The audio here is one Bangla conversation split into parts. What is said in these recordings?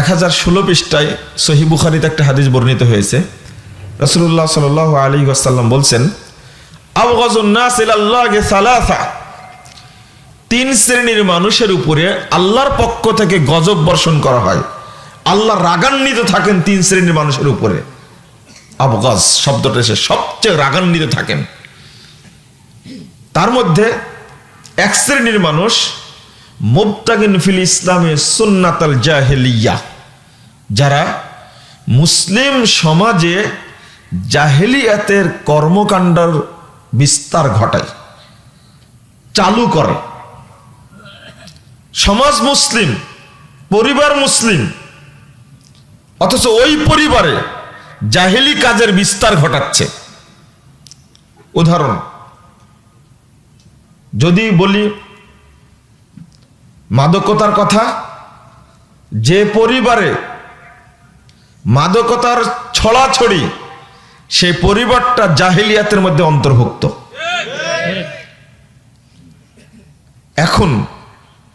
এক হাজার ষোলো পৃষ্ঠায় সহি বুখারিতে একটা হাদিস বর্ণিত হয়েছে। রসুল্লাহ সাল আলী আসাল্লাম বলছেন তিন শ্রেণির মানুষের উপরে আল্লাহর পক্ষ থেকে গজব বর্ষণ করা হয়। আল্লাহ রাগান্বিত থাকেন তিন শ্রেণির মানুষের উপরে। আবগজ শব্দটা এসে সবচেয়ে রাগান্বিত থাকেন। তার মধ্যে এক শ্রেণির মানুষ মুবতাগিন ফিল ইসলামে সুন্নাতাল জাহেলিয়া। যারা মুসলিম সমাজে জাহেলিয়াতের কর্মকাণ্ডর বিস্তার ঘটায়, চালু করে। সমাজ মুসলিম, পরিবার মুসলিম, অথচ ওই পরিবারে জাহেলি কাজের বিস্তার ঘটাচ্ছে। উদাহরণ, যদি বলি মাদকতার কথা যে পরিবারে মাদকতার ছড়াছড়ি সেই পরিবারটা জাহিলিয়াতের মধ্যে অন্তর্ভুক্ত। এখন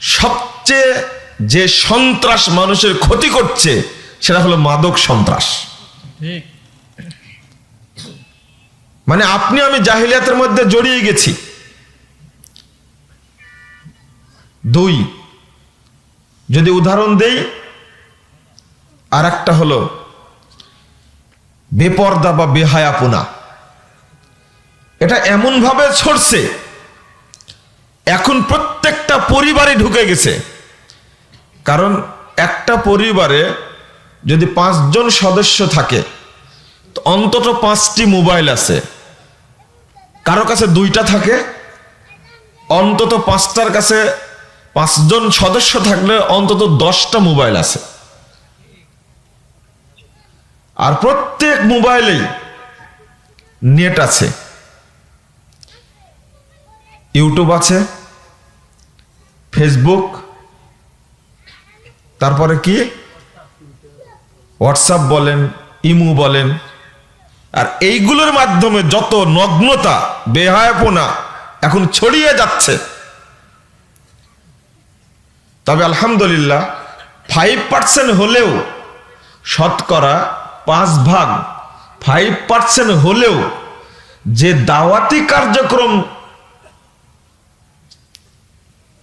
সবচেয়ে যে সন্ত্রাস মানুষের ক্ষতি করছে সেটা হলো মাদক সন্ত্রাস। মানে আপনি আমি জাহিলিয়াতের মধ্যে জড়িয়ে গেছি। দুই যদি উদাহরণ দেই আর একটা হলো বেপর্দা বা বেহায়াপনা। এটা এমন ভাবে ছড়ছে, এখন প্রত্যেকটা পরিবারে ঢুকে গেছে। কারণ একটা পরিবারে যদি পাঁচজন সদস্য থাকে অন্তত পাঁচটি মোবাইল আছে। কারও কাছে দুইটা থাকে, অন্তত পাঁচটার কাছে পাঁচজন সদস্য থাকলে অন্তত দশটা মোবাইল আছে। আর প্রত্যেক মোবাইলেই নেট আছে। ইউটিউব আছে, ফেসবুক, তারপরে কি? হোয়াটসঅ্যাপ বলেন, ইমু বলেন। আর এইগুলোর মাধ্যমে যত নগ্নতা, বেহায়পনা এখন ছড়িয়ে যাচ্ছে। তবে আলহামদুলিল্লাহ ফাইভ পার্সেন্ট হলেও শতকরা পাঁচ ভাগ ফাইভ পার্সেন্ট হলেও যে দাওয়াতি কার্যক্রম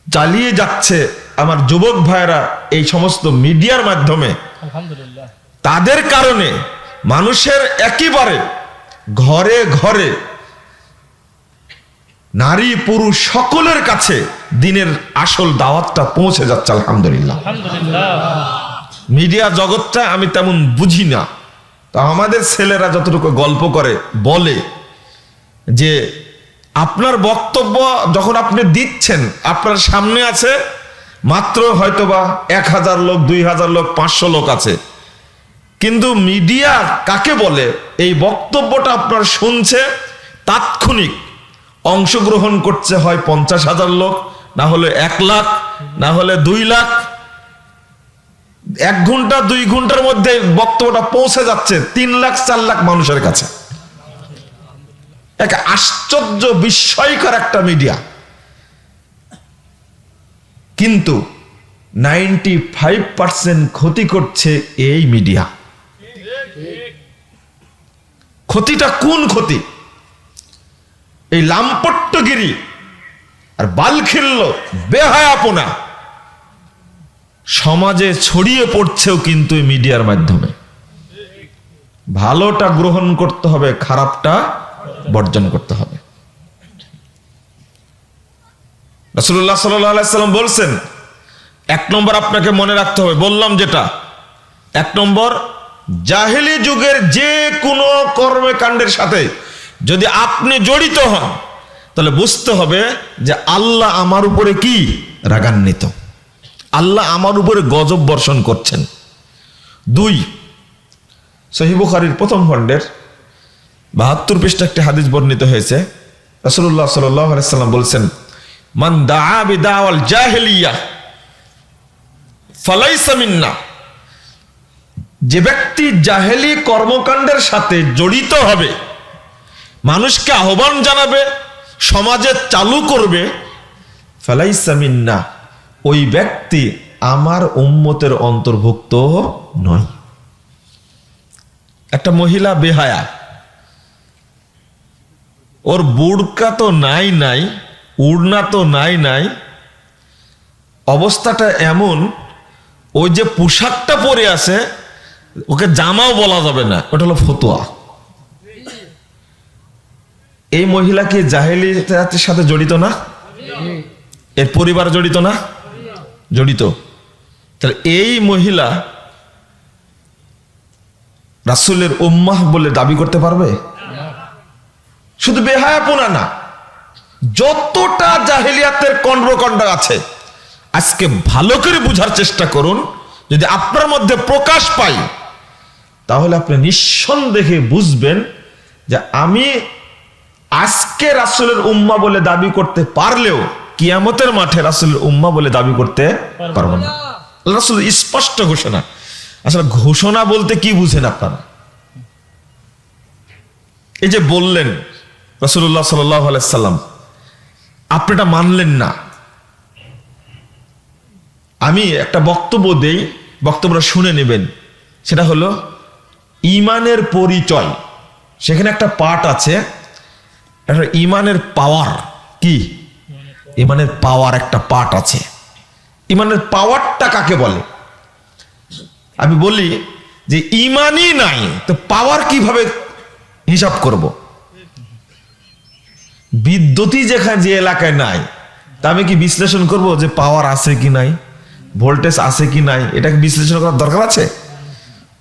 চালিয়ে যাচ্ছে আমার যুবক ভাইরা এই সমস্ত মিডিয়ার মাধ্যমে তাদের কারণে মানুষের একেবারে ঘরে ঘরে নারী পুরুষ সকলের কাছে দিনের আসল দাওয়াতটা পৌঁছে যাচ্ছে আলহামদুলিল্লাহ। মিডিয়া জগৎটা আমি তেমন বুঝি না। তা আমাদের ছেলেরা যতটুকু গল্প করে বলে যে আপনার বক্তব্য যখন আপনি দিচ্ছেন আপনার সামনে আছে মাত্র হয়তোবা এক হাজার লোক দুই হাজার লোক পাঁচশো লোক আছে। কিন্তু মিডিয়া কাকে বলে? এই বক্তব্যটা আপনার শুনছে তাৎক্ষণিক। অংশগ্রহণ করছে হয় পঞ্চাশ হাজার লোক, না হলে এক লাখ, না হলে দুই লাখ। এক ঘণ্টা, দুই ঘণ্টার মধ্যে বক্তব্যটা পৌঁছে যাচ্ছে তিন লাখ, চার লাখ মানুষের কাছে। এক আশ্চর্য, বিস্ময়কর একটা মিডিয়া। কিন্তু নাইনটি ফাইভ পার্সেন্ট ক্ষতি করছে এই মিডিয়া। ক্ষতিটা কোন ক্ষতি? এই লাম্পট্টগিরি আর বালখিল্য বেহায়াপনা। সমাজে ছড়িয়ে পড়ছেও কিন্তু মিডিয়ার মাধ্যমে। ভালোটা গ্রহণ করতে হবে, খারাপটা বর্জন করতে হবে। রাসুল্লাহ সাল্লাম বলছেন, এক নম্বর আপনাকে মনে রাখতে হবে, বললাম যেটা, এক নম্বর, জাহেলি যুগের যে কোনো কর্মকাণ্ডের সাথে যদি আপনি জড়িত হন, তাহলে বুঝতে হবে যে আল্লাহ আমার উপরে কি রাগান্বিত। আল্লাহ আমার উপরে গজব বর্ষণ করছেন। দুই সহিবুখারির প্রথম খণ্ডের বাহাত্তর পৃষ্ঠা একটি হাদিস বর্ণিত হয়েছে। আলাইহি সাল্লাম বলছেন, মান দাআ বিদাওয়াল জাহেলিয়া, ফালাইসা মিন্না। যে ব্যক্তি জাহেলি কর্মকাণ্ডের সাথে জড়িত হবে মানুষকে আহ্বান জানাবে, সমাজে চালু করবে। ফালাইসা মিন্না, ওই ব্যক্তি আমার উম্মতের অন্তর্ভুক্ত নয়। একটা মহিলা বেহায়া, ওর বুড়কা তো নাই নাই, উড়না তো নাই নাই, অবস্থাটা এমন, ওই যে পোশাকটা পরে আছে, ওকে জামাও বলা যাবে না, ওটা হলো ফতুয়া। এই মহিলা কি জাহেলিয়াতের সাথে জড়িত না? এর পরিবার জড়িত না? জড়িত। তাহলে এই মহিলা রাসুলের উম্মাহ বলে দাবি করতে পারবে? শুধু বেহায়াপনা না, যতটা জাহেলিয়াতের কন্ডকণ্ড আছে, আজকে ভালো করে বুঝার চেষ্টা করুন, যদি আপনার মধ্যে প্রকাশ পাই, তাহলে আপনি নিঃসন্দেহে বুঝবেন যে আমি আজকে রাসুলের উম্মা বলে দাবি করতে পারলেও কিয়ামতের মাঠে রাসুলের উম্মা বলে দাবি করতে পারব না। রাসুল স্পষ্ট ঘোষণা। আসলে ঘোষণা বলতে কি বুঝেন আপনারা? এই যে বললেন রসুল্লাহ সাল্লাম, আপনি এটা মানলেন না। আমি একটা বক্তব্য দেই, বক্তব্যটা শুনে নেবেন। সেটা হলো, ইমানের পরিচয়। সেখানে একটা পার্ট আছে একটা ইমানের পাওয়ার কি? ইমানের পাওয়ার একটা পার্ট আছে। ইমানের পাওয়ারটা কাকে বলে? আমি বলি যে ইমানই নাই, তো পাওয়ার কীভাবে হিসাব করব? বিদ্যুৎই যেখানে যে এলাকায় নাই, তা আমি কি বিশ্লেষণ করব যে পাওয়ার আছে কি নাই, ভোল্টেজ আছে কি নাই? এটাকে বিশ্লেষণ করার দরকার আছে?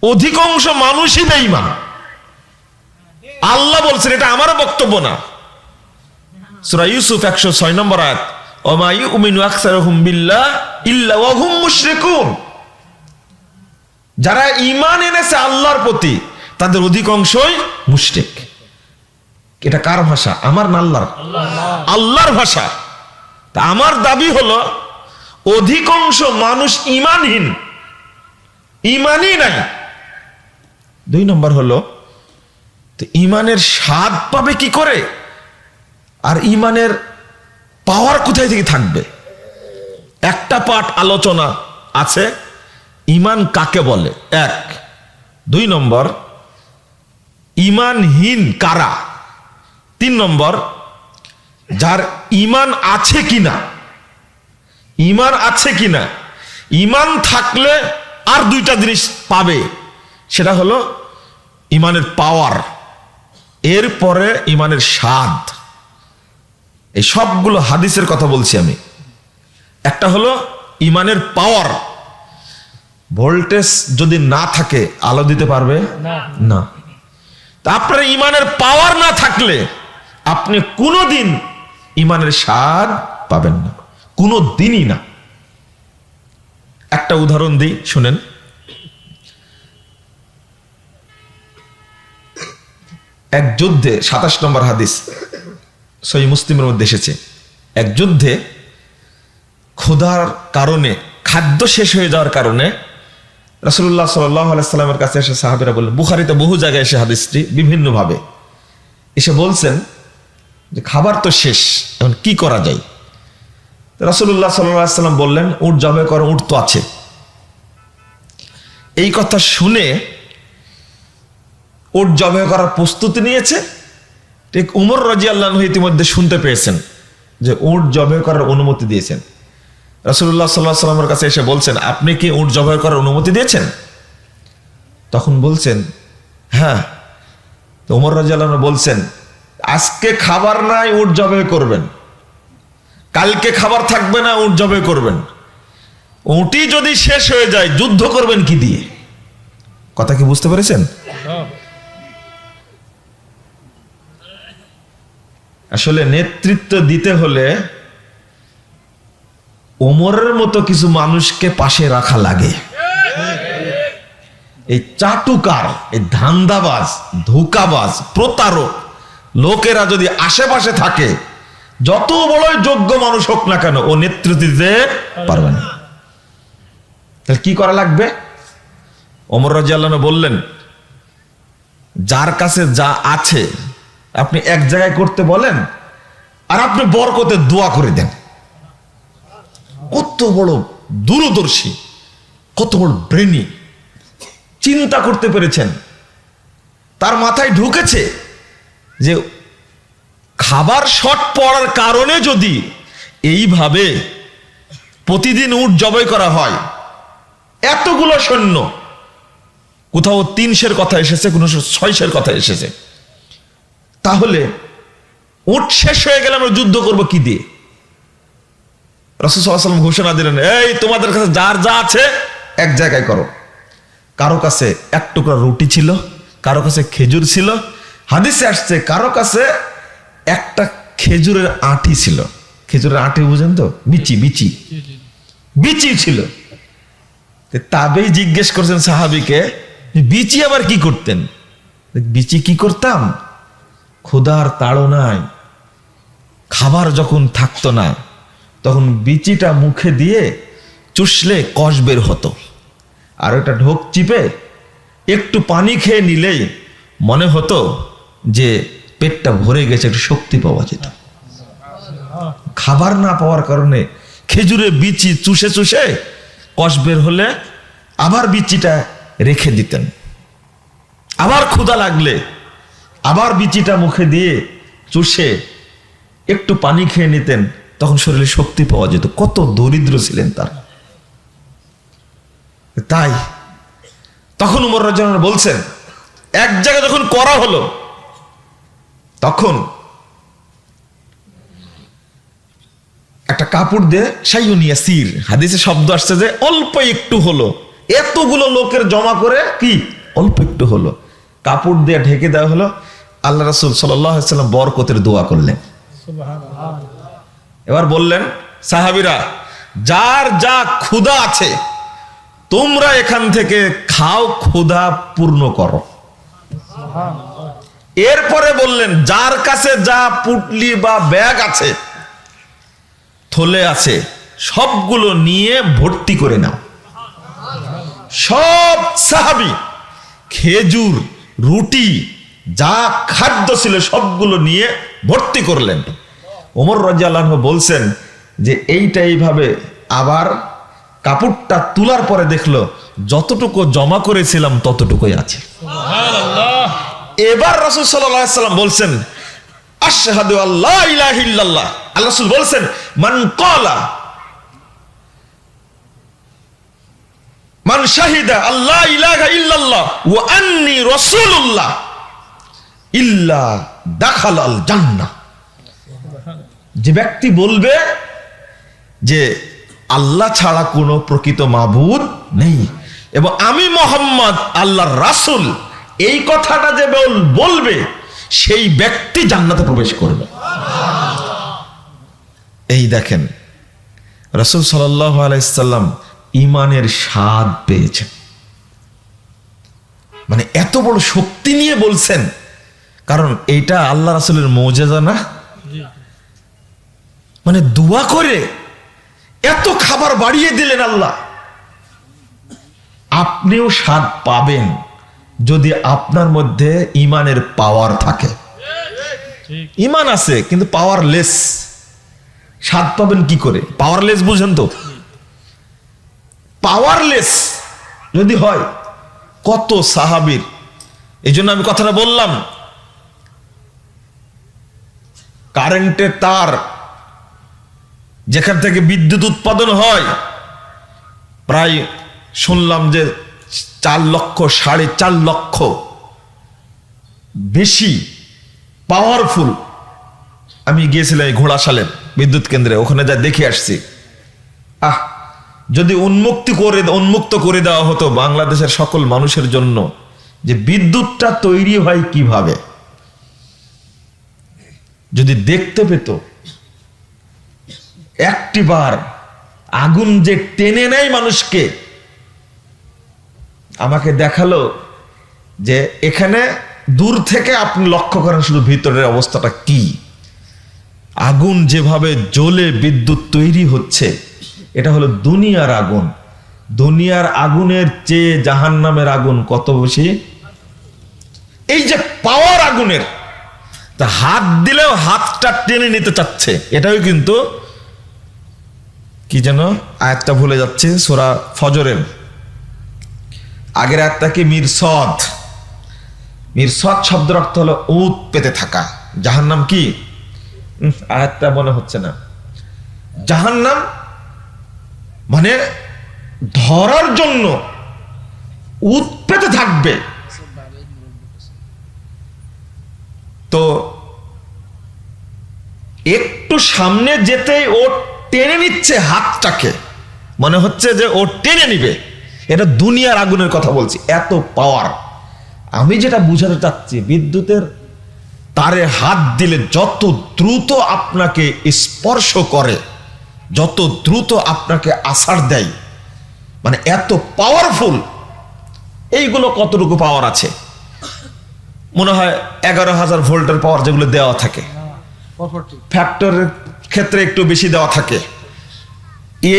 অধিকাংশ মানুষই বেঈমান। আল্লাহ বলছেন, এটা আমারও বক্তব্য না। সূরা ইউসুফ একশো ছয় নম্বর আয়াত, ওমা ইউমিনু আকসারুহুম বিল্লাহ ইল্লা মুশরিকুন। যারা এনেছে আল্লাহর প্রতি, তাদের অধিকাংশই মুশরিক। এটা কার ভাষা? আমার না আল্লাহর? আল্লাহর ভাষা। তা আমার দাবি হলো, অধিকাংশ মানুষ ইমানহীন ইমানই নাই। দুই নম্বর হলো, তো ইমানের স্বাদ পাবে কি করে? আর ইমানের পাওয়ার কোথায় থেকে থাকবে? একটা পাঠ আলোচনা আছে, ইমান কাকে বলে? এক। দুই নম্বর, ইমানহীন কারা? তিন নম্বর, যার ইমান আছে কিনা? ইমান আছে কিনা? ইমান থাকলে আর দুইটা জিনিস পাবে, সেটা হলো ইমানের পাওয়ার, এরপরে ইমানের স্বাদ। এই সবগুলো হাদিসের কথা বলছি আমি। একটা হলো ইমানের পাওয়ার ভোল্টেজ যদি না থাকে আলো দিতে পারবে? না। তা আপনার ইমানের পাওয়ার না থাকলে আপনি কোনোদিন ইমানের স্বাদ পাবেন না। কোনো দিনই না। একটা উদাহরণ দিই শুনেন। এক যুদ্ধে সাতাশ নম্বর হাদিস। সই মুসলিমের মধ্যে এসেছে। এক যুদ্ধে ক্ষুধার কারণে, খাদ্য শেষ হয়ে যাওয়ার কারণে রাসুল্লাহ সাল্লামের কাছে এসে সাহাবিরা বললেন, বুখারিতে বহু জায়গায় এসে হাদিসটি বিভিন্নভাবে। এসে বলছেন যে খাবার তো শেষ, এখন কি করা যায়? রাসুল্লাহ সাল্লাম বললেন, উঠ জবে করো, উঠ তো আছে। এই কথা শুনে উট জবে করার প্রস্তুতি নিয়েছে ঠিক উমর রাজি আল্লাহ ইতিমধ্যে শুনতে পেয়েছেন যে উট জবে করার অনুমতি দিয়েছেন। রাসুল্লাহ সাল্লাহ সাল্লামের কাছে এসে বলছেন, আপনি কি উট জবাই করার অনুমতি দিয়েছেন? তখন বলছেন হ্যাঁ। তো উমর রাজি আল্লাহ বলছেন, আজকে খাবার নাই, উট জবাই করবেন। কালকে খাবার থাকবে না, উট জবাই করবেন। উটি যদি শেষ হয়ে যায়, যুদ্ধ করবেন কি দিয়ে? কথা কি বুঝতে পেরেছেন? আসলে নেতৃত্ব দিতে হলে ওমরের মতো কিছু মানুষকে পাশে রাখা লাগে। এই চাটুকার, এই ধান্দাবাজ, ধোকাবাজ, প্রতারক লোকেরা যদি আশেপাশে থাকে, যত বড়ই যোগ্য মানুষ হোক না কেন, ও নেতৃত্ব দিতে পারবে না। তাহলে কি করা লাগবে? অমর রাজিয়াল্লাহ বললেন, যার কাছে যা আছে আপনি এক জায়গায় করতে বলেন, আর আপনি বরকতে দোয়া করে দেন। কত বড় দূরদর্শী, কত বড় ব্রেনি। চিন্তা করতে পেরেছেন। তার মাথায় ঢুকেছে যে খাবার শট পড়ার কারণে যদি এইভাবে প্রতিদিন উট জবাই করা হয়, এতগুলো সৈন্য, কোথাও তিনশের কথা এসেছে কোনো ছয়শের কথা এসেছে। তাহলে উট শেষ হয়ে গেলে আমরা যুদ্ধ করব কি দিয়ে? রসুসাল্লাম ঘোষণা দিলেন, এই, তোমাদের কাছে যার যা আছে, এক জায়গায় করো। কারও কাছে এক টুকরা রুটি ছিল, কারও কাছে খেজুর ছিল। হাদিসে আসছে, কারও কাছে একটা খেজুরের আঁটি ছিল। খেজুরের আঁটি বুঝেন তো? বিচি বিচি। বিচি ছিল। তাবেই জিজ্ঞেস করছেন সাহাবিকে, বিচি আবার কি করতেন? বিচি কি করতাম? ক্ষুধার তাড়নায় খাবার যখন থাকতো না তখন বিচিটা মুখে দিয়ে চুষলে কষ বের হতো। আর ওটা ঢোক চিপে একটু পানি খেয়ে নিলেই মনে হতো যে পেটটা ভরে গেছে, একটু শক্তি পাওয়া যেত। খাবার না পাওয়ার কারণে খেজুরে বিচি চুষে চুষে কষ বের হলে আবার বিচিটা রেখে দিতেন। আবার ক্ষুধা লাগলে আবার বিচিটা মুখে দিয়ে চুষে একটু পানি খেয়ে নিতেন, তখন শরীরে শক্তি পাওয়া যেত। কত দরিদ্র ছিলেন তার। তাই তখন উমর রাজন বলছেন, এক জায়গায় যখন করা হলো, তখন একটা কাপড় দিয়ে সাইউনিয়া সির হাদিসে শব্দ আসছে যে অল্প একটু হলো। এতগুলো লোকের জমা করে কি? অল্প একটু হলো। কাপড় দিয়ে ঢেকে দেওয়া হলো। আল্লাহ রাসুল সাল্লাম বরকতের দোয়া করলেন। এবার বললেন, সাহাবিরা, যার যা ক্ষুধা আছে, তোমরা এখান থেকে খাও, ক্ষুধা পূর্ণ করো। এরপরে বললেন, যার কাছে যা পুটলি বা ব্যাগ আছে, থলে আছে, সবগুলো নিয়ে ভর্তি করে নাও। সব সাহাবি খেজুর, রুটি যা খাদ্য ছিল সবগুলো নিয়ে ভর্তি করলেন। ওমর রাজিয়াল্লাহ বলছেন যে এইটা এইভাবে আবার কাপড়টা তোলার পরে দেখল যতটুকু জমা করেছিলাম ততটুকুই আছে। এবার রাসূল সাল্লাম বলছেন আশহাদু আল্লাহ ইলাহা ইল্লাল্লাহ। আল্লাহ রাসূল বলছেন মান ক্বালা মান শাহিদা আল্লাহ ইলাহা ইল্লাল্লাহ ওয়া আন্নী রাসূলুল্লাহ। ইল্লা দাখাল আল জান্নাহ। যে ব্যক্তি বলবে যে আল্লাহ ছাড়া কোনো প্রকৃত মাবুদ নেই এবং আমি মোহাম্মদ আল্লাহর রাসূল, এই কথাটা যে বলবে, সেই ব্যক্তি জান্নাতে প্রবেশ করবে। এই দেখেন, রসুল আলাইসাল্লাম ইমানের স্বাদ পেয়েছেন। মানে এত বড় শক্তি নিয়ে বলছেন কারণ এইটা আল্লাহ রাসুলের মৌজেজা না? মানে দোয়া করে এত খাবার বাড়িয়ে দিলেন আল্লাহ। আপনিও স্বাদ পাবেন যদি আপনার মধ্যে ইমানের পাওয়ার থাকে। ইমান আছে কিন্তু পাওয়ারলেস স্বাদ পাবেন কি করে? পাওয়ারলেস বুঝেন তো? পাওয়ারলেস যদি হয় কত সাহাবির। এই জন্য আমি কথাটা বললাম কারেন্টের তার, যেখান থেকে বিদ্যুৎ উৎপাদন হয়, প্রায় শুনলাম যে চার লক্ষ, সাড়ে চার লক্ষ বেশি পাওয়ারফুল আমি গিয়েছিলাম এই ঘোড়াশালের বিদ্যুৎ কেন্দ্রে, ওখানে যা দেখে আসছি। আহ, যদি উন্মুক্তি করে, উন্মুক্ত করে দেওয়া হতো বাংলাদেশের সকল মানুষের জন্য, যে বিদ্যুৎটা তৈরি হয় কীভাবে? যদি দেখতে পেত, একটি বার আগুন যে টেনে নেয় মানুষকে, আমাকে দেখাল যে এখানে দূর থেকে আপনি লক্ষ্য করেন শুধু ভিতরের অবস্থাটা কি। আগুন যেভাবে জ্বলে বিদ্যুৎ তৈরি হচ্ছে, এটা হলো দুনিয়ার আগুন। দুনিয়ার আগুনের চেয়ে জাহান্নামের আগুন কত বেশি? এই যে পাওয়ার আগুনের তা হাত দিলেও হাতটা টেনে নিতে চাচ্ছে। এটাও কিন্তু কি যেন আয়াতটা ভুলে যাচ্ছে সোরা ফজরের। আগের আয়াতটা কি? মিরসদ মিরসদ শব্দের অর্থ হলো উত পেতে থাকা। জাহান্নাম কি? উম, আয়াতটা মনে হচ্ছে না। জাহান্নাম মানে ধরার জন্য উত পেতে থাকবে। তো একটু সামনে যেতেই ও টেনে নিচ্ছে হাতটাকে। মনে হচ্ছে যে ও টেনে নিবে। এটা দুনিয়ার আগুনের কথা বলছি, এত পাওয়ার আমি যেটা বুঝাতে চাচ্ছি, বিদ্যুতের তারে হাত দিলে যত দ্রুত আপনাকে স্পর্শ করে, যত দ্রুত আপনাকে আসার দেয় মানে এত পাওয়ারফুল এইগুলো কতটুকু পাওয়ার আছে? মনে হয় এগারো হাজার ভোল্টের পাওয়ার যেগুলো দেওয়া থাকে। ফ্যাক্টরের ক্ষেত্রে একটু বেশি দেওয়া থাকে।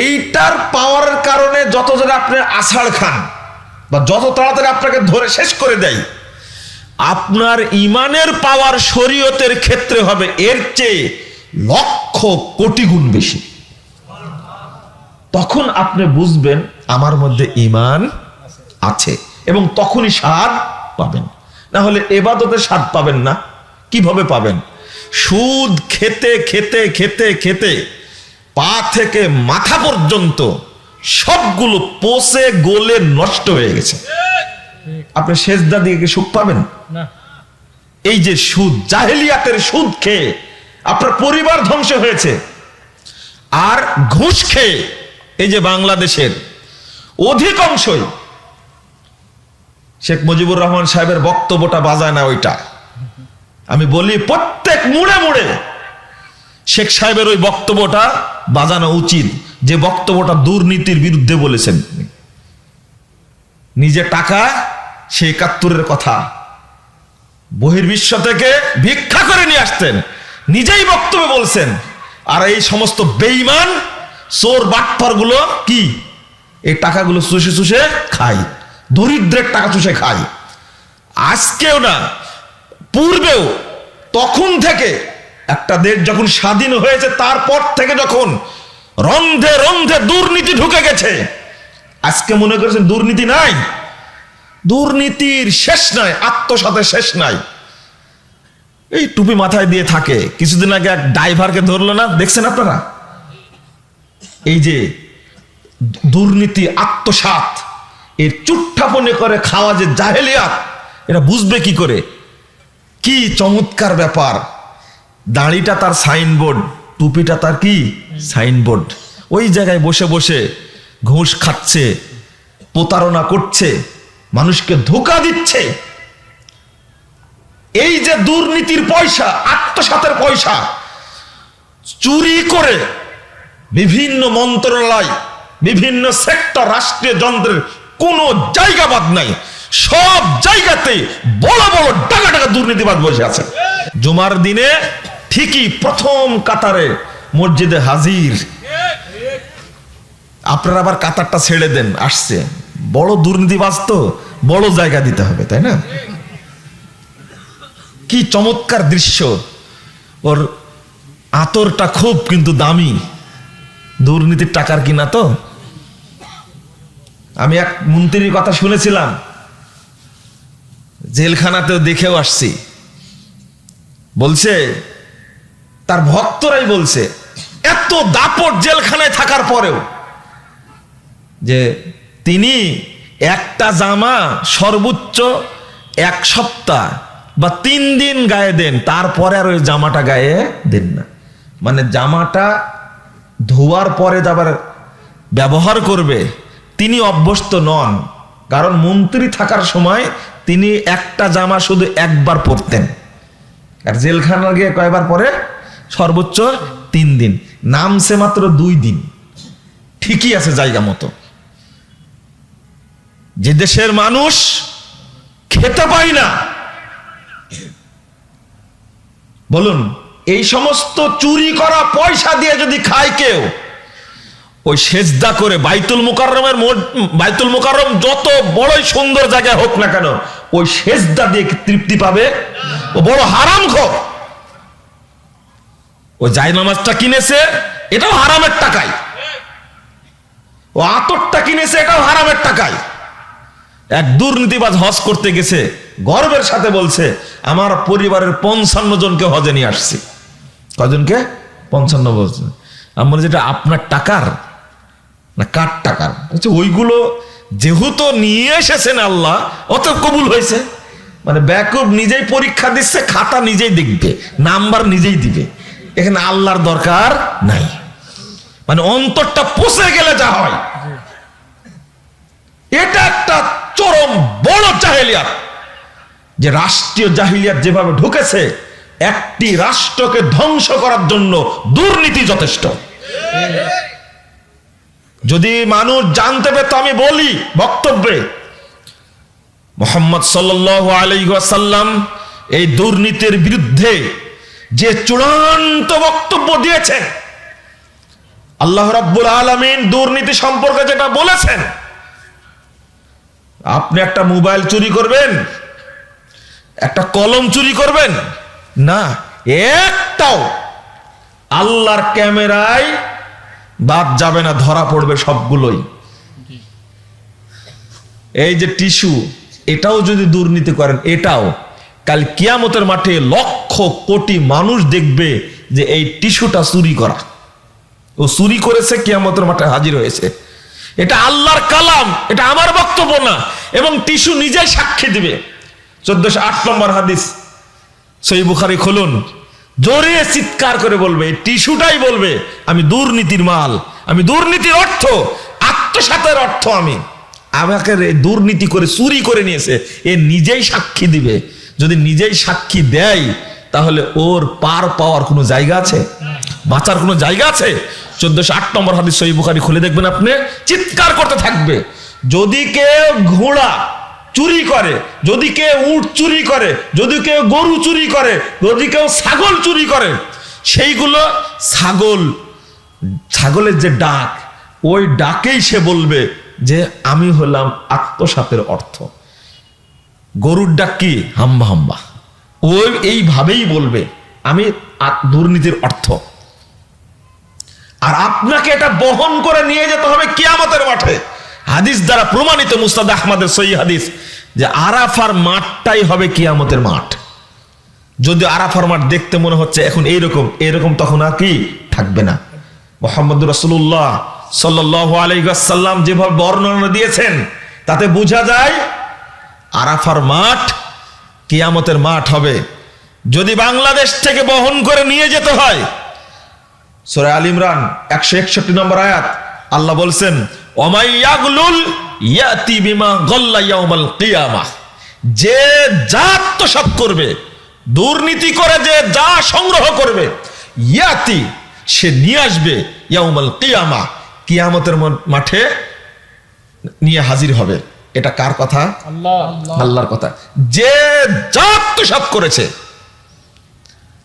এইটার পাওয়ারের কারণে যত জনে আপনি আষাঢ় খান বা যত তাড়াতাড়ি আপনাকে ধরে শেষ করে দেয়, আপনার ইমানের পাওয়ার শরীয়তের ক্ষেত্রে হবে এর চেয়ে লক্ষ কোটি গুণ বেশি। তখন আপনি বুঝবেন আমার মধ্যে ইমান আছে এবং তখনই স্বাদ পাবেন। না হলে এবাদতের স্বাদ পাবেন না। কীভাবে পাবেন? সুদ খেতে খেতে খেতে খেতে পা থেকে মাথা পর্যন্ত সবগুলো পচে গোলে নষ্ট হয়ে গেছে। আপনি সেজদা দিয়ে কি সুখ পাবেন? এই যে সুদ জাহেলিয়াতের সুদ খেয়ে আপনার পরিবার ধ্বংস হয়েছে। আর ঘুষ খেয়ে এই যে বাংলাদেশের অধিকাংশই শেখ মুজিবুর রহমান সাহেবের বক্তব্যটা বাজায় না ওইটা। আমি বলি, প্রত্যেক মুড়ে মুড়ে শেখ সাহেবের ওই বক্তব্যটা বাজানো উচিত। যে বক্তব্যটা দুর্নীতির বিরুদ্ধে বলেছেন নিজে টাকা, সে একাত্তরের কথা। বহির্বিশ্ব থেকে ভিক্ষা করে নিয়ে আসতেন। নিজেই বক্তব্য বলছেন, আর এই সমস্ত বেইমান চোর বাটপারগুলো কি? এই টাকাগুলো চুষে চুষে খায়। দরিদ্রের টাকা চুষে খায়। আজকেও না, পূর্বেও, তখন থেকে একটা দেশ যখন স্বাধীন হয়েছে, তারপর থেকে যখন রন্ধে রন্ধে দুর্নীতি ঢুকে গেছে, আজকে মনে করেছেন দুর্নীতি নাই? দুর্নীতির শেষ নাই, আত্মসাতের শেষ নাই। এই টুপি মাথায় দিয়ে থাকে, কিছুদিন আগে এক ড্রাইভারকে ধরলো না, দেখছেন আপনারা? এই যে দুর্নীতি, আত্মসাত এর চুট্টাপনে করে খাওয়া যে জাহেলিয়াত এটা বুঝবে কি করে? কি চমৎকার ব্যাপার। দাড়িটা তার সাইনবোর্ড, টুপিটা তার কি? সাইনবোর্ড। ওই জায়গায় বসে বসে ঘুষ খাচ্ছে, প্রতারণা করছে, মানুষকে ধোকা দিচ্ছে। এই যে দুর্নীতির পয়সা, আত্মসাতের পয়সা, চুরি করে বিভিন্ন মন্ত্রণালয়, বিভিন্ন সেক্টর, রাষ্ট্রীয় যন্ত্রের কোনো জায়গা বাদ নাই। সব জায়গাতে বড় বড় টাকা টাকা দুর্নীতিবাদ বসে আছে। জুমার দিনে ঠিকই প্রথম কাতারে মসজিদে হাজির। আপনারা আবার কাতারটা ছেড়ে দেন, আসছে। বড় দুর্নীতিবাজ তো, বড় জায়গা দিতে হবে, তাই না? কি চমৎকার দৃশ্য। ওর আতরটা খুব কিন্তু দামি। দুর্নীতির টাকার কিনা তো? আমি এক মন্ত্রীর কথা শুনেছিলাম। জেলখানাতেও দেখেও আসছি। বলছে, তার ভক্তরাই বলছে, এত দাপট জেলখানায় থাকার পরেও যে তিনি একটা জামা সর্বোচ্চ এক সপ্তাহ বা তিন দিন গায়ে দেন, তারপরে আর ওই জামাটা গায়ে দেন না। মানে জামাটা ধোয়ার পরে আবার ব্যবহার করবে তিনি অভ্যস্ত নন। কারণ মন্ত্রী থাকার সময় তিনি একটা জামা শুধু একবার পরতেন। আর জেলখানা গিয়ে কয়বার পরে? সর্বোচ্চ তিন দিন। নামছে মাত্র দুই দিন। ঠিকই আছে জায়গা মতো। যে দেশের মানুষ খেতে পায় না। বলুন, এই সমস্ত চুরি করা পয়সা দিয়ে যদি খায় কেউ? ওই সেজদা করে বাইতুল মুকাররমের বাইতুল মুকাররম যত বড়ই সুন্দর জায়গা হোক না কেন, ওই সেজদা দিয়ে তৃপ্তি পাবে? ও বড় হারাম খো ও জায় নামাজটা কিনেছে, এটাও হারামের টাকায়। ও আতরটা কিনেছে, এটাও হারামের টাকায়। এক দুর্নীতিবাজ হজ করতে গেছে, গর্বের সাথে বলছে, আমার পরিবারের পঞ্চান্ন জনকে হজে নিয়ে আসছি। কজনকে পঞ্চান্ন বলছে। আমি বলি যেটা আপনার টাকার না কার টাকার ওইগুলো যেহেতু নিয়ে এসেছেন আল্লাহ অত কবুল হয়েছে। মানে ব্যাকুব নিজেই পরীক্ষা দিচ্ছে, খাতা নিজেই দেখবে, নাম্বার নিজেই দিবে। এখানে আল্লাহর দরকার নাই। মানে অন্তরটা পচে গেলে যা হয়। এটা একটা চরম বড় জাহেলিয়াত। যে রাষ্ট্রীয় জাহিলিয়াত যেভাবে ঢুকেছে, একটি রাষ্ট্রকে ধ্বংস করার জন্য দুর্নীতি যথেষ্ট। যদি মানুষ জানতে পেত আমি বলি বক্তব্যে, মোহাম্মদ সাল্লাম এই দুর্নীতির বিরুদ্ধে যে চূড়ান্ত বক্তব্য দিয়েছেন, আল্লাহ রাব্বুল আলামিন দুর্নীতি সম্পর্কে যেটা বলেছেন, আপনি একটা মোবাইল চুরি করবেন, একটা কলম চুরি করবেন, না, একটাও আল্লাহর ক্যামেরায় বাদ যাবে না, ধরা পড়বে সবগুলোই। এই যে টিস্যু, এটাও যদি দুর্নীতি করেন, এটাও। কাল কিয়ামতের মাঠে লক্ষ কোটি মানুষ দেখবে যে এই টিস্যুটা চুরি করা। ও চুরি করেছে, কিয়ামতের মাঠে হাজির হয়েছে। এটা আল্লাহর কালাম, এটা আমার বক্তব্য না। এবং টিস্যু নিজেই সাক্ষী দিবে। চোদ্দশো আট নম্বর হাদিস সই বুখারি খুলুন। জোরে চিৎকার করে বলবে, টিস্যুটাই বলবে, আমি দুর্নীতির মাল, আমি দুর্নীতির অর্থ, আত্মসাতের অর্থ আমি। আমাকে দুর্নীতি করে চুরি করে নিয়েছে, এ নিজেই সাক্ষী দিবে। যদি নিজেই সাক্ষী দেয়, তাহলে ওর পার পাওয়ার কোনো জায়গা আছে? বাঁচার কোনো জায়গা আছে? চোদ্দশো আট নম্বর হাদিস বুখারি খুলে দেখবেন আপনি, চিৎকার করতে থাকবে। যদি কেউ ঘোড়া চুরি করে। যদি কেউ উট চুরি করে, যদি কেউ গরু চুরি করে, যদি কেউ ছাগল চুরি করে, সেইগুলো ছাগল, ছাগলের যে ডাক, ওই ডাকেই সে বলবে যে, আমি হলাম আত্মসাতের অর্থ। গরুর ডাক কি? হাম্বা হাম্বা। ওই এইভাবেই বলবে, আমি দুর্নীতির অর্থ। আর আপনাকে এটা বহন করে নিয়ে যেতে হবে কিয়ামতের মাঠে। হাদিস দ্বারা প্রমাণিত মুস্তাদ আহমদের সই হাদিস যে আরাফার মাঠটাই হবে কিয়ামতের মাঠ। যদি আরাফার মাঠ দেখতে মনে হচ্ছে এখন এইরকম এরকম তখন আর কি থাকবে না। মোহাম্মদ রসুল্লাহ সাল্লাহ আলাইসাল্লাম যেভাবে বর্ণনা দিয়েছেন, তাতে বোঝা যায় আরাফার মাঠ কিয়ামতের মাঠ হবে। যদি বাংলাদেশ থেকে বহন করে নিয়ে যেতে হয়, সুরা আল ইমরান একশো একষট্টি নম্বর আয়াত আল্লাহ বলছেন অমাইয়াগুলুল ইয়াতি বিমা গল্লা কিয়ামা। যে যা আত্মসাৎ করবে দুর্নীতি করে যে যা সংগ্রহ করবে ইয়াতি সে নিয়ে আসবে ইয়াউমাল কিয়ামা। কিয়ামতের মাঠে নিয়ে হাজির হবে। এটা কার কথা? আল্লাহ। আল্লাহর কথা। যে যা আত্মসাৎ করেছে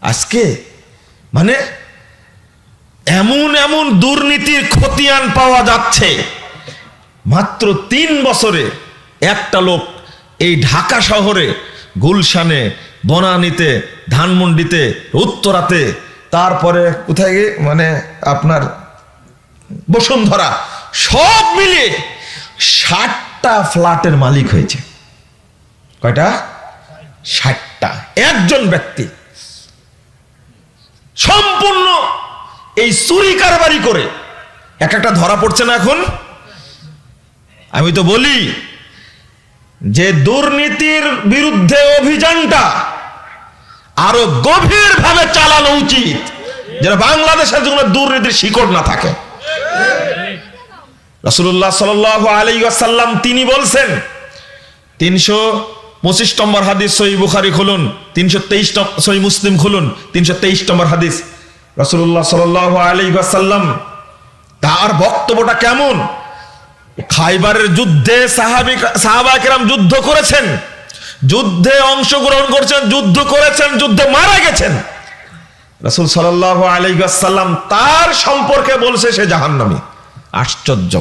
আজকে মানে এমন এমন দুর্নীতির খতিয়ান পাওয়া যাচ্ছে। মাত্র তিন বছরে একটা লোক এই ঢাকা শহরে গুলশানে, বনানীতে, ধানমন্ডিতে, উত্তরাতে, তারপরে কোথায় মানে আপনার বসুন্ধরা, সব মিলিয়ে ষাটটা ফ্ল্যাটের মালিক হয়েছে। কয়টা? ষাটটা। একজন ব্যক্তি। সম্পূর্ণ এই চুরি কারবারি করে। এক একটা ধরা পড়ছে না এখন? আমি তো বলি, যে দুর্নীতির বিরুদ্ধে অভিযানটা আরও গভীর ভাবে চালানো উচিত, যেন বাংলাদেশের জন্য দুর্নীতির শিকড় না থাকে। রসুল্লাহ সাল আলী তিনি বলছেন, তিনশো পঁচিশ নম্বর হাদিস সই বুখারি খুলুন, তিনশো তেইশ সই মুসলিম খুলুন, তিনশো তেইশ নম্বর হাদিস। রসুল্লাহ সাল আলী আসাল্লাম তার বক্তব্যটা কেমন? খাইবারের যুদ্ধে সাহাবি সাহাবাকেরাম যুদ্ধ করেছেন, যুদ্ধে অংশগ্রহণ করেছেন, যুদ্ধ করেছেন, যুদ্ধে মারা গেছেন। রসুল সাল্লাহ আলাইসাল্লাম তার সম্পর্কে বলছে সে জাহান্নামী। আশ্চর্য।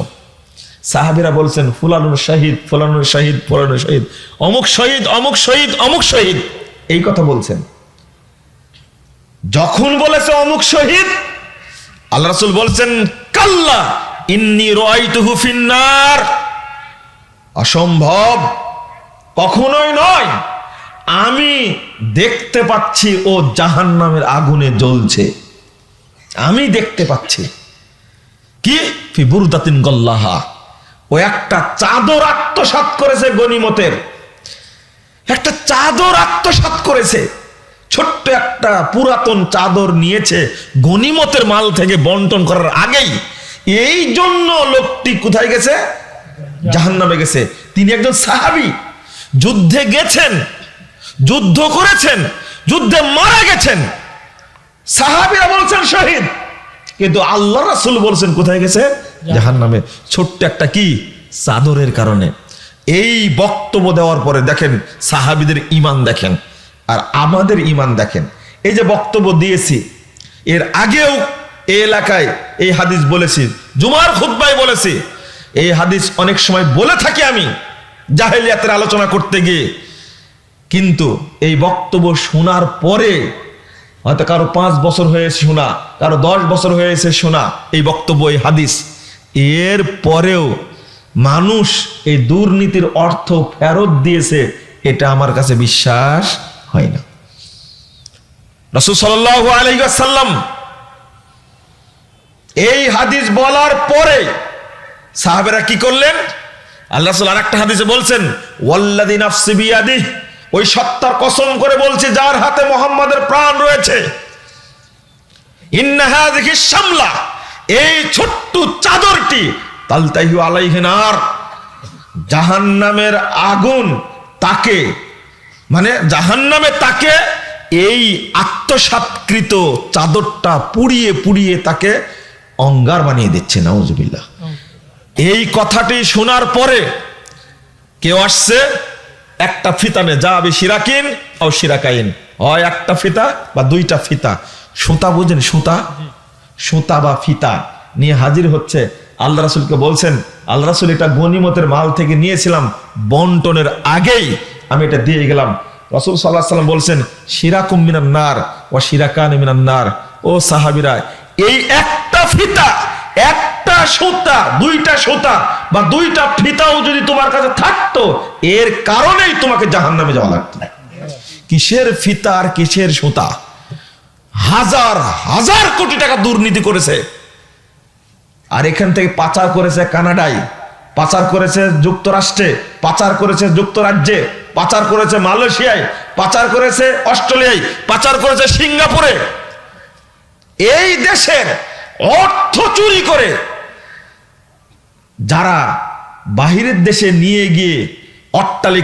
সাহাবিরা বলছেন, ফুলানুর শহীদ ফুলানুর শহীদ ফুলানুর শহীদ, অমুক শহীদ অমুক শহীদ অমুক শহীদ। এই কথা বলছেন। যখন বলেছে অমুক শহীদ, আল্লাহ রসুল বলছেন, কাল্লা, ইন্নি রাইতুহু ফিন্নার। অসম্ভব, কখনোই নয়, আমি দেখতে পাচ্ছি ও জাহান্নামের আগুনে জ্বলছে। আমি দেখতে পাচ্ছি। কি? ফিবুরদাতিন গল্লাহা। ও একটা চাদর আত্মসাৎ করেছে গনিমতের। একটা চাদর আত্মসাৎ করেছে। ছোট্ট একটা পুরাতন চাদর নিয়েছে গনিমতের মাল থেকে বন্টন করার আগেই। এই জন্য লোকটি কোথায় গেছে? জাহান্নামে গেছে। তিনি একজন সাহাবী। যুদ্ধে গেছেন যুদ্ধ করেছেন যুদ্ধে মারা গেছেন। সাহাবীরা বলছেন শহীদ। কিন্তু আল্লাহ রাসুল বলছেন কোথায় গেছে? জাহান্নামে। ছোট্ট একটা কি? চাদরের কারণে। এই বক্তব্য দেওয়ার পরে দেখেন সাহাবীদের ইমান দেখেন। আর আমাদের ইমান দেখেন। এই যে বক্তব্য দিয়েছি, এর আগেও এই এলাকায় এই হাদিস বলেছি, জুমার খুতবায় বলেছি। এই হাদিস অনেক সময় বলে থাকি আমি, জাহেলিয়াতের আলোচনা করতে গিয়ে। কিন্তু এই বক্তব্য শোনার পরে হয়তো কারও পাঁচ বছর হয়েছে শোনা, কারও দশ বছর হয়েছে শোনা এই বক্তব্য, এই হাদিস। এর পরেও মানুষ এই দুর্নীতির অর্থ ফেরত দিয়েছে, এটা আমার কাছে বিশ্বাস হয় না। রসুল সাল্লাহ আলহাসাল্লাম এই হাদিস বলার পরে সাহাবেরা কি করলেন? আল্লাহ আর একটা হাদিসে বলছেন ওয়াল্লাদিন আফসিবিয়াদি ওই সত্তার কসম করে বলছে, যার হাতে মোহাম্মদের প্রাণ রয়েছে ইন্নাহা দেখি সামলা এই ছোট্ট চাদরটি, তালতাইহু আলাইহিনার জাহান্নামের আগুন তাকে মানে জাহান্নামে তাকে এই আত্মসাৎকৃত চাদরটা পুড়িয়ে পুড়িয়ে তাকে অঙ্গার বানিয়ে দিচ্ছে, নাউজুবিল্লাহ। এই কথাটি শোনার পরে কেউ আসছে, একটা ফিতা নে যা আবি সিরাকিন ও সিরাকাইন। হয় একটা ফিতা বা দুইটা ফিতা। সুতা বুঝেন, সুতা? সুতা বা ফিতা নিয়ে হাজির হচ্ছে। আল্লাহ রাসুলকে বলছেন, আল্লাহ রাসুল এটা গনিমতের মাল থেকে নিয়েছিলাম, বন্টনের আগেই আমি এটা দিয়ে গেলাম। রসুল সাল্লাহ সাল্লাম বলছেন সিরাকুম মিনান নার ও সিরাকান মিনান নার। ও সাহাবিরা, এই একটা ফিতা, একটা সুতা, দুইটা সুতা বা দুইটা ফিতাও যদি তোমার কাছে থাকতো, এর কারণেই তোমাকে জাহান নামে যাওয়া লাগতো। কিসের ফিতা আর কিসের সুতা? হাজার হাজার কোটি টাকা দুর্নীতি করেছে। আর এখান থেকে পাচার করেছে কানাডায়, পাচার করেছে যুক্তরাষ্ট্রে, পাচার করেছে যুক্তরাজ্যে। পাচার করেছে মালয়েশিয়ায়, পাচার করেছে অস্ট্রেলিয়ায়, পাচার করেছে সিঙ্গাপুরে। এই দেশের অর্থ চুরি করে যারা বাহিরের দেশে নিয়ে গিয়ে অট্টালিকা